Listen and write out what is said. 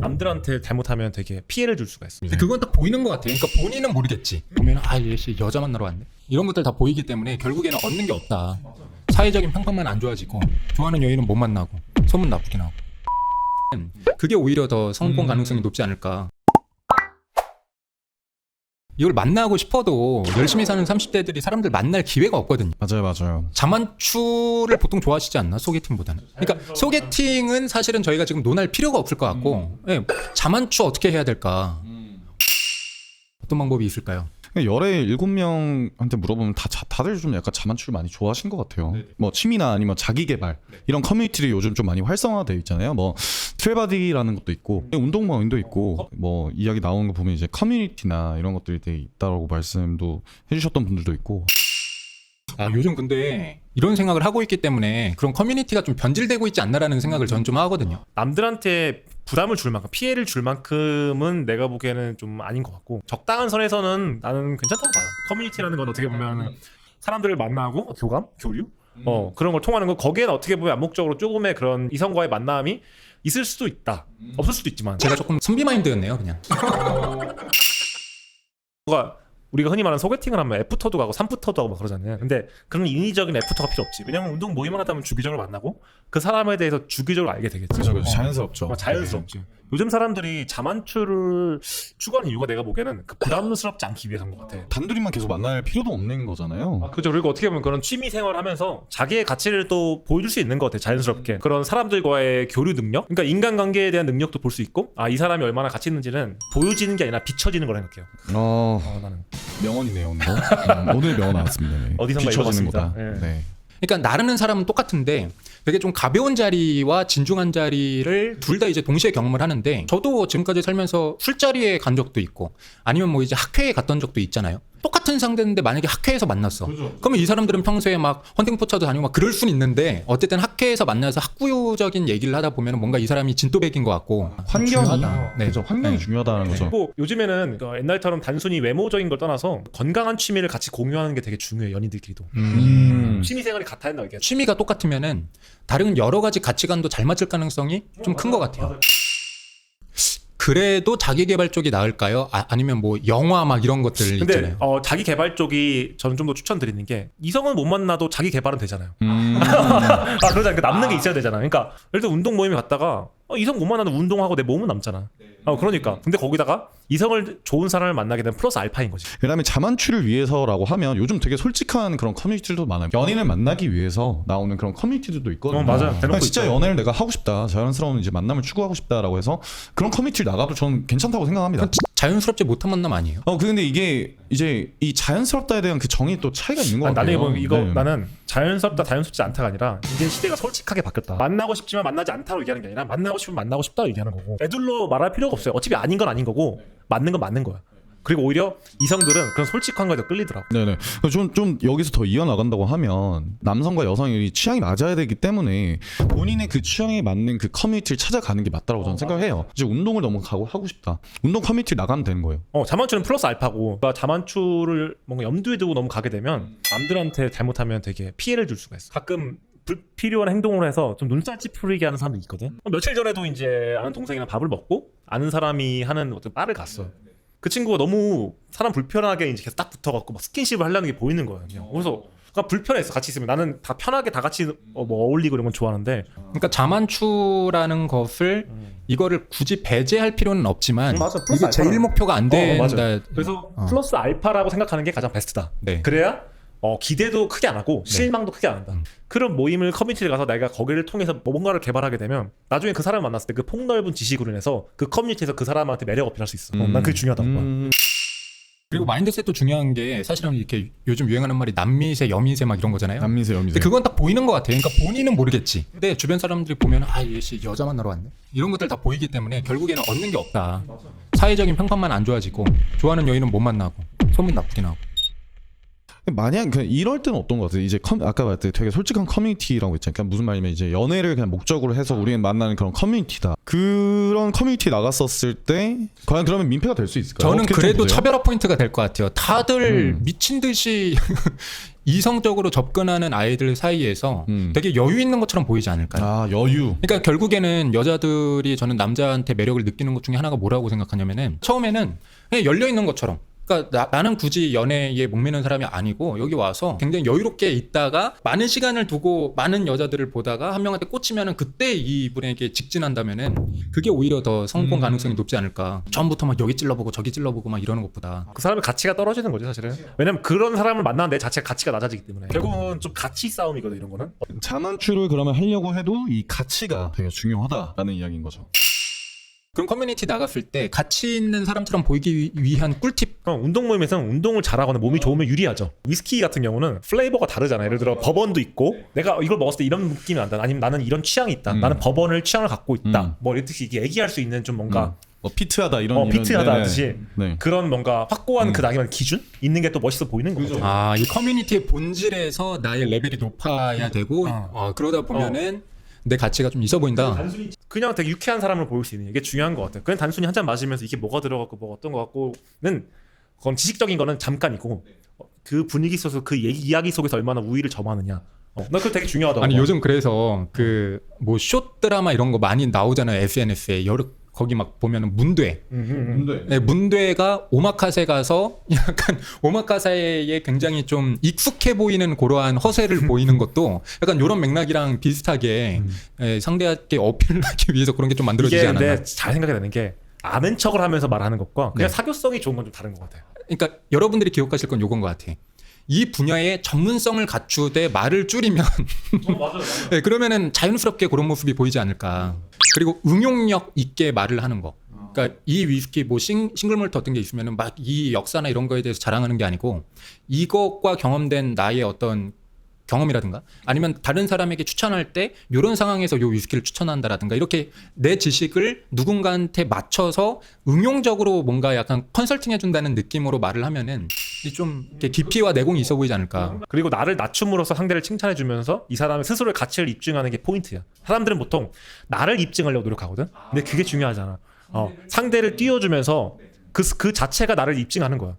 남들한테 잘못하면 되게 피해를 줄 수가. 근데 그건 딱 보이는 것 같아요. 그러니까 본인은 모르겠지. 보면 아 얘씨 여자 만나러 왔네. 이런 것들 다 보이기 때문에 결국에는 얻는 게 없다. 사회적인 평판만 안 좋아지고 좋아하는 여인은 못 만나고 소문 나쁘게 나고. 그게 오히려 더 성공 가능성이 높지 않을까. 이걸 만나고 싶어도 열심히 사는 30대들이 사람들 만날 기회가 없거든요. 맞아요, 맞아요. 자만추를 보통 좋아하시지 않나 소개팅보다는 그러니까 소개팅은 사실은 저희가 지금 논할 필요가 없을 것 같고 예, 자만추 어떻게 해야 될까 어떤 방법이 있을까요? 열에 일곱 명한테 물어보면 다 자- 다들 좀 약간 자만추를 많이 좋아하신 것 같아요. 뭐 취미나 아니면 자기 개발 이런 커뮤니티들이 요즘 좀 많이 활성화되어 있잖아요. 뭐 트레바디라는 것도 있고 운동 모임도 있고 뭐 이야기 나오는 거 보면 이제 커뮤니티나 이런 것들이 되게 있다라고 말씀도 해주셨던 분들도 있고 아 요즘 근데 이런 생각을 하고 있기 때문에 그런 커뮤니티가 좀 변질되고 있지 않나라는 생각을 저는 좀 하거든요. 남들한테 부담을 줄 만큼 피해를 줄 만큼은 내가 보기에는 좀 아닌 것 같고 적당한 선에서는 나는 괜찮다고 봐요. 커뮤니티라는 건 어떻게 보면 사람들을 만나고 교감, 교류, 어 그런 걸 통하는 거 거기에는 어떻게 보면 암묵적으로 조금의 그런 이성과의 만남이 있을 수도 있다, 없을 수도 있지만 제가 조금 선비 마인드였네요, 그냥. 뭔가 우리가 흔히 말하는 소개팅을 하면 애프터도 가고 삼프터도 하고 막 그러잖아요. 근데 그런 인위적인 애프터가 필요 없지. 왜냐면 운동 모임을 하다 보면 주기적으로 만나고 그 사람에 대해서 주기적으로 알게 되겠지. 그죠, 그죠. 어. 자연스럽죠. 어, 자연스럽지. 요즘 사람들이 자만추를 추구하는 이유가 내가 보기에는 그 부담스럽지 않기 위해서인 것 같아. 단둘이만 계속 만날 필요도 없는 거잖아요. 아, 그죠. 그리고 어떻게 보면 그런 취미 생활 하면서 자기의 가치를 또 보여줄 수 있는 것 같아. 자연스럽게. 그런 사람들과의 교류 능력? 그러니까 인간관계에 대한 능력도 볼 수 있고, 아, 이 사람이 얼마나 가치 있는지는 보여지는 게 아니라 비춰지는 거라 생각해요. 어, 어, 나는. 명언이네요, 오늘. 음, 오늘 명언 나왔습니다. 네. 어디선가 비춰지는 읽어봤습니다. 거다. 네. 네. 그러니까 나르는 사람은 똑같은데 되게 좀 가벼운 자리와 진중한 자리를 둘 다 이제 동시에 경험을 하는데 저도 지금까지 살면서 술자리에 간 적도 있고 아니면 뭐 이제 학회에 갔던 적도 있잖아요. 똑같은 상대인데 만약에 학회에서 만났어. 그러면 이 사람들은 평소에 막 헌팅포차도 다니고 막 그럴 순 있는데 어쨌든 학회에서 만나서 학구적인 얘기를 하다 보면 뭔가 이 사람이 진또백인 것 같고 환경이 중요하다. 네. 그죠 환경이 네. 중요하다는 거죠. 그리고 요즘에는 그 옛날처럼 단순히 외모적인 걸 떠나서 건강한 취미를 같이 공유하는 게 되게 중요해요. 연인들끼리도. 음. 취미 생활이 같아야 한다고 얘기하죠. 취미가 똑같으면은 다른 여러 가지 가치관도 잘 맞을 가능성이 좀 큰 것 같아요. 그래도 자기 개발 쪽이 나을까요? 아, 아니면 뭐 영화 막 이런 것들 근데 있잖아요. 어, 자기 개발 쪽이 저는 좀 더 추천드리는 게 이성은 못 만나도 자기 개발은 되잖아요. 음. 아 그러잖아요. 그 남는 게 있어야 되잖아. 그러니까 예를 들어 운동 모임에 갔다가 어, 이성 못 만나도 운동하고 내 몸은 남잖아. 어 그러니까. 근데 거기다가 이성을 좋은 사람을 만나게 되면 플러스 알파인 거지. 그다음에 자만추를 위해서라고 하면 요즘 되게 솔직한 그런 커뮤니티들도 많아요. 연인을 만나기 위해서 나오는 그런 커뮤니티들도 있거든요. 어, 맞아요. 대놓고 그냥 진짜 있죠. 연애를 내가 하고 싶다, 자연스러운 이제 만남을 추구하고 싶다라고 해서 그런 커뮤니티를 나가도 저는 괜찮다고 생각합니다. 자연스럽지 못한 만남 아니에요? 어 근데 이게 이제 이 자연스럽다에 대한 그 정의 또 차이가 있는 것 아니, 같아요. 나는 이거, 이거 네. 나는 자연스럽다 자연스럽지 않다가 아니라 이제 시대가 솔직하게 바뀌었다. 만나고 싶지만 만나지 않다고 얘기하는 게 아니라 만나고 싶으면 만나고 싶다고 얘기하는 거고. 애들로 말할 필요가 없어요. 어차피 아닌 건 아닌 거고 맞는 건 맞는 거야. 그리고 오히려 이성들은 그런 솔직한 거에 더 끌리더라고. 네네. 좀, 좀 여기서 더 이어나간다고 하면 남성과 여성의 취향이 맞아야 되기 때문에 본인의 그 취향에 맞는 그 커뮤니티를 찾아가는 게 맞다고 저는 생각해요. 이제 운동을 너무 가고 하고 싶다. 운동 커뮤니티 나가면 되는 거예요. 어, 자만추는 플러스 알파고 그러니까 자만추를 뭔가 염두에 두고 너무 가게 되면 남들한테 잘못하면 되게 피해를 줄 수가 있어. 가끔 불필요한 행동을 해서 좀 눈살 찌푸리게 하는 사람도 있거든. 어, 며칠 전에도 이제 아는 동생이랑 밥을 먹고 아는 사람이 하는 어떤 바를 갔어. 그 친구가 너무 사람 불편하게 이제 계속 딱 붙어갖고 막 스킨십을 하려는 게 보이는 거예요. 그냥. 그래서 그러니까 불편했어 같이 있으면 나는 다 편하게 다 같이 어, 뭐 어울리고 이런 건 좋아하는데 그러니까 자만추라는 것을 이거를 굳이 배제할 필요는 없지만 음, 맞아. 플러스 이게 제일 목표가 안 어, 된다. 맞아요. 그래서 플러스 알파라고 생각하는 게 가장 베스트다. 네. 그래야 어, 기대도 크게 안 하고 실망도 크게 안 한다. 그런 모임을 커뮤니티를 가서 내가 거기를 통해서 뭔가를 개발하게 되면 나중에 그 사람을 만났을 때 그 폭넓은 지식으로 인해서 그 커뮤니티에서 그 사람한테 매력 어필할 수 있어. 어, 난 그게 중요하다고 봐. 음. 그리고 마인드셋도 중요한 게 사실은 이렇게 요즘 유행하는 말이 남미세, 여미세 막 이런 거잖아요. 남미세 여미세. 근데 그건 딱 보이는 것 같아요. 그러니까 본인은 모르겠지. 근데 주변 사람들이 보면 아, 얘씨 여자 만나러 왔네. 이런 것들 다 보이기 때문에 결국에는 얻는 게 없다. 사회적인 평판만 안 좋아지고 좋아하는 여인은 못 만나고 소문 나쁘게 나고. 만약 그냥 이럴 때는 어떤 것 같아요? 이제 커, 아까 말했듯이 되게 솔직한 커뮤니티라고 있잖아요. 그러니까 무슨 말이냐면 이제 연애를 그냥 목적으로 해서 우리는 만나는 그런 커뮤니티다. 그런 커뮤니티 나갔었을 때 과연 그러면 민폐가 될 수 있을까요? 저는 그래도? 차별화 포인트가 될 것 같아요. 다들 음. 미친 듯이 이성적으로 접근하는 아이들 사이에서 음. 되게 여유 있는 것처럼 보이지 않을까요? 아 여유. 그러니까 결국에는 여자들이 저는 남자한테 매력을 느끼는 것 중에 하나가 뭐라고 생각하냐면은 처음에는 그냥 열려 있는 것처럼. 그러니까 나, 는 굳이 연애에 목매는 사람이 아니고 여기 와서 굉장히 여유롭게 있다가 많은 시간을 두고 많은 여자들을 보다가 한 명한테 꽂히면은 그때 이분에게 직진한다면은 그게 오히려 더 성공 음. 가능성이 높지 않을까. 처음부터 막 여기 찔러보고 저기 찔러보고 막 이러는 것보다. 그 사람의 가치가 떨어지는 거죠 사실은. 왜냐면 그런 사람을 만나는 내 자체가 가치가 낮아지기 때문에. 결국은 좀 가치 싸움이거든 이런 거는. 자만추를 그러면 하려고 해도 이 가치가 되게 중요하다라는 이야기인 거죠. 그럼 커뮤니티 나갔을 때 가치 있는 사람처럼 보이기 위한 꿀팁 어, 운동 모임에서 는 운동을 잘하거나 몸이 좋으면 유리하죠. 위스키 같은 경우는 플레이버가 다르잖아요. 예를 들어 버번도 있고 내가 이걸 먹었을 때 이런 느낌이 난다. 아니면 나는 이런 취향이 있다. 음. 나는 버번을 취향을 갖고 있다. 음. 뭐 이렇듯이 이게 얘기할 수 있는 좀 뭔가 뭐 피트하다 이런 어, 이런- 피트하다 네네. 하듯이 네. 그런 뭔가 확고한 음. 그 나기만 기준 있는 게 또 멋있어 보이는 거죠. 아, 이 커뮤니티의 본질에서 나의 레벨이 높아야 되고 어. 어, 그러다 보면은 내 가치가 좀 있어 보인다. 단순히 그냥 되게 유쾌한 사람을 보일 수 있는 이게 중요한 것 같아요. 그냥 단순히 한 잔 마시면서 이게 뭐가 들어갔고 뭐 어떤 것 같고는 그건 지식적인 거는 잠깐이고 어, 그 분위기 속에서 그 얘기, 이야기 속에서 얼마나 우위를 점하느냐. 어, 나 그거 되게 중요하다고. 아니 요즘 그래서 그 뭐 쇼 드라마 이런 거 많이 나오잖아요 SNS에 여러 거기 막 보면은 문대 음, 음, 음. 네, 문대가 오마카세 가서 약간 오마카세에 굉장히 좀 익숙해 보이는 그러한 허세를 보이는 것도 약간 이런 맥락이랑 비슷하게 예, 상대에게 어필하기 위해서 그런 게 좀 만들어지지 이게 않았나. 근데 잘 생각해야 되는 게 아는 척을 하면서 말하는 것과 그냥 네. 사교성이 좋은 건 좀 다른 것 같아요. 그러니까 여러분들이 기억하실 건 요건 것 같아. 이 분야의 전문성을 갖추되 말을 줄이면 맞아요, 맞아요. 네, 그러면은 자연스럽게 그런 모습이 보이지 않을까. 그리고 응용력 있게 말을 하는 거. 그러니까 이 위스키 뭐 싱, 싱글몰트 어떤 게 있으면은 막 이 역사나 이런 거에 대해서 자랑하는 게 아니고 이것과 경험된 나의 어떤 경험이라든가 아니면 다른 사람에게 추천할 때 이런 상황에서 요 위스키를 추천한다라든가 이렇게 내 지식을 누군가한테 맞춰서 응용적으로 뭔가 약간 컨설팅 해준다는 느낌으로 말을 하면은 이좀 이렇게 깊이와 내공이 있어 보이지 않을까. 그리고 나를 낮춤으로써 상대를 칭찬해주면서 이 사람의 스스로의 가치를 입증하는 게 포인트야. 사람들은 보통 나를 입증하려고 노력하거든. 근데 그게 중요하잖아. 어, 상대를 띄워주면서 그, 그 자체가 나를 입증하는 거야.